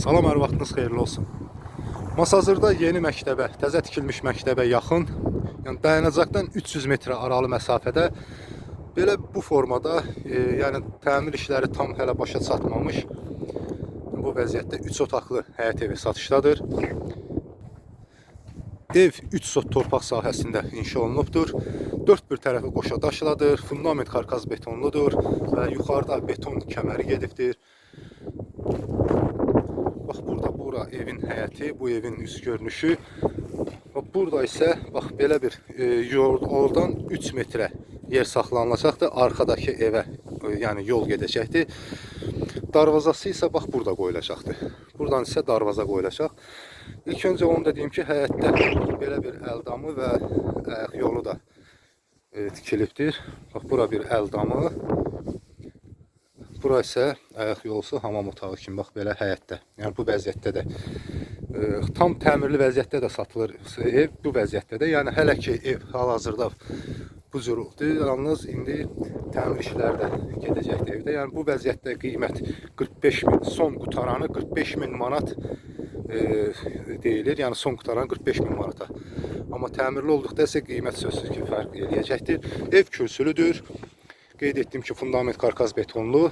Salam, hər vaxtınız xeyirli olsun. Masazırda yeni məktəbə, təzə tikilmiş məktəbə yaxın, yəni dayanacaqdan 300 metrə aralı məsafədə belə bu formada, e, yəni təmir işləri tam hələ başa çatmamış bu vəziyyətdə 3 otaqlı həyət evi satışdadır. Ev 3 sot torpaq sahəsində inşa olunubdur. Dörd bir tərəfi qoşa daşladır, fundament karkaz betonludur və yuxarıda beton kəməri gedibdir. Bax burada bura evin həyəti, bu evin üst görünüşü. Burada isə bax belə bir e, yol oradan 3 metrə yer saxlanılacaqdır. Arxadakı evə e, yəni yol gedəcəkdir. Darvazası isə bax burada qoyulacaqdır. Buradan isə darvaza qoyulacaq. İlk öncə onu da deyim ki, həyətdə belə bir əldamı və ayaq yolu da e, tikilibdir. Bax bura bir əldamı. Bura isə ayaq yolusu hamam otağı kimi bax belə həyətdə. Yəni bu vəziyyətdə də tam təmirli vəziyyətdə də satılır ev bu vəziyyətdə də. Yəni hələ ki ev hal-hazırda bu cürüdür. Yalnız indi təmir işləri də gedəcəkdir evdə. Yəni bu vəziyyətdə qiymət 45 min, son qutaranı 45 min manat e, deyilir. Yəni son qutaran 45 min manata. Amma təmirli olduqda isə qiymət sözsüz ki fərq eləyəcəkdir. Ev kürsülüdür. Qeyd etdim ki, fundament karkaz betonlu,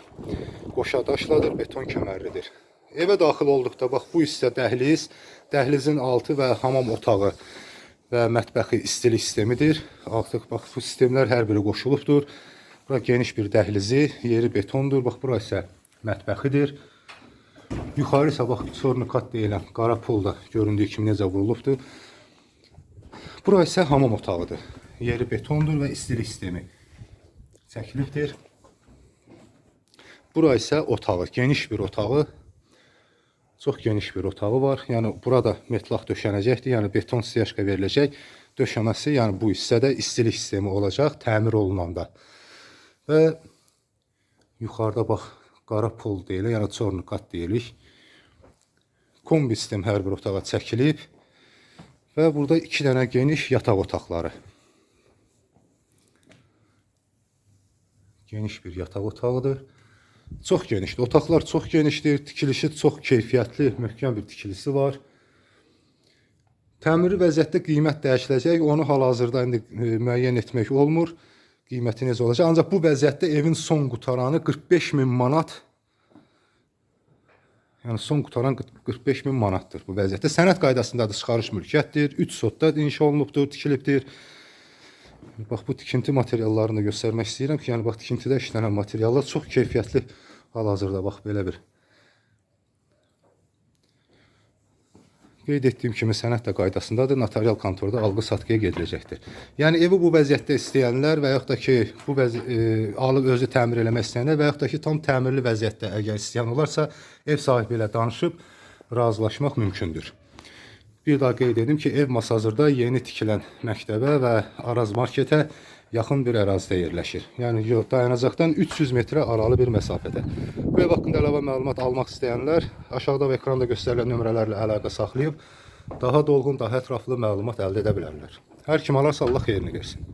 qoşa daşladır, beton kəmərlidir. Evə daxil olduqda bax bu hissə dəhliz, dəhlizin altı və hamam otağı və mətbəxi istilik sistemidir. Artıq bax bu sistemlər hər biri qoşulubdur. Bura geniş bir dəhlizi, yeri betondur. Bax bura isə mətbəxidir. Yuxarı isə bax sornikat deyilən qara pul da göründüyü kimi necə vurulubdur. Bura isə hamam otağıdır. Yeri betondur və istilik sistemi çəkilibdir. Bura isə otağı, geniş bir otağı. Çox geniş bir otağı var. Yəni burada metlaq döşənəcəkdir. Yəni beton siyaşka veriləcək. Döşəməsi, yəni bu hissədə istilik sistemi olacaq, təmir olunanda. Və yuxarıda bax qara pol deyilir, yəni çornukat deyilik. Kombi sistem hər bir otağa çəkilib və burada iki dənə geniş yataq otaqları. Geniş bir yataq otağıdır. Çox genişdir. Otaqlar çox genişdir. Tikilişi çox keyfiyyətli, möhkəm bir tikilisi var. Təmiri vəziyyətdə qiymət dəyişiləcək. Onu hal-hazırda indi e, müəyyən etmək olmur. Qiyməti necə olacaq? Ancaq bu vəziyyətdə evin son qutaranı 45 min manat. Yəni son qutaran 45 min manatdır bu vəziyyətdə. Sənəd qaydasındadır, çıxarış mülkiyyətdir. 3 sotda inşa olunubdur, tikilibdir. Bax bu tikinti materiallarını da göstərmək istəyirəm ki, yəni bax tikintidə işlənən materiallar çox keyfiyyətli hal-hazırda bax belə bir. Qeyd etdiyim kimi sənəd də qaydasındadır, notarial kontorda alqı-satqıya gediləcəkdir. Yəni evi bu vəziyyətdə istəyənlər və yaxud da ki, bu vəzi e, alıb özü təmir eləmək istəyənlər və yaxud da ki, tam təmirli vəziyyətdə əgər istəyən olarsa, ev sahibi ilə danışıb razılaşmaq mümkündür. Bir daha qeyd edim ki, ev Masazırda yeni tikilən məktəbə və Araz marketə yaxın bir ərazidə yerləşir. Yəni dayanacaqdan 300 metrə aralı bir məsafədə. Bu ev haqqında əlavə məlumat almaq istəyənlər aşağıda və ekranda göstərilən nömrələrlə əlaqə saxlayıb daha dolğun, daha ətraflı məlumat əldə edə bilərlər. Hər kim alarsa Allah xeyrini versin.